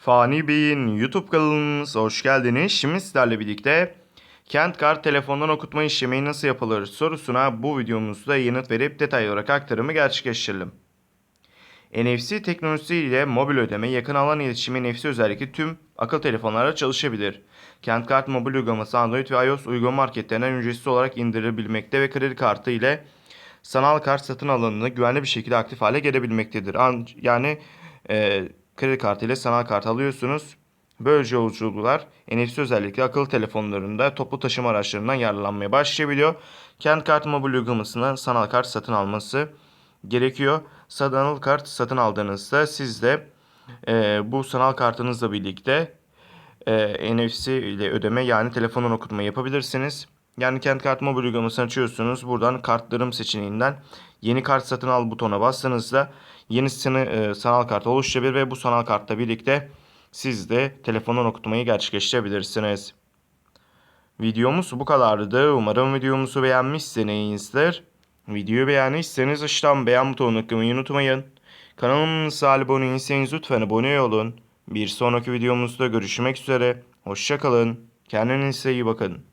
Fani Bey'in YouTube kanalımıza hoş geldiniz. Şimdi sizlerle birlikte kent kart telefondan okutma işlemi nasıl yapılır sorusuna bu videomuzda yanıt verip detaylı olarak aktarımı gerçekleştirelim. NFC teknolojisi ile mobil ödeme, yakın alan iletişimi NFC özellikle tüm akıl telefonlarda çalışabilir. Kent kart mobil uygulaması Android ve iOS uygulama marketlerinden ücretsiz olarak indirilebilmekte ve kredi kartı ile sanal kart satın alımını güvenli bir şekilde aktif hale gelebilmektedir. An- yani e, kredi kartı ile sanal kart alıyorsunuz. Böylece yolculuklar NFC özellikle akıllı telefonlarında toplu taşıma araçlarından yararlanmaya başlayabiliyor. Kent kart mobil uygulamasına sanal kart satın alması gerekiyor. Sanal kart satın aldığınızda siz de e, bu sanal kartınızla birlikte e, NFC ile ödeme yani telefondan okutma yapabilirsiniz. Yani kent kart mobil uygulamasını açıyorsunuz. Buradan kartlarım seçeneğinden yeni kart satın al butonuna bastığınızda yeni sını, e, sanal kart oluşturabilir ve bu sanal kartla birlikte siz de telefondan okutmayı gerçekleştirebilirsiniz. Videomuz bu kadardı. Umarım videomuzu beğenmişsinizdir. Videoyu beğendiyseniz aşağıdan beğen butonuna tıklamayı unutmayın. Kanalımıza abone değilseniz lütfen abone olun. Bir sonraki videomuzda görüşmek üzere. Hoşçakalın. Kendinize iyi bakın.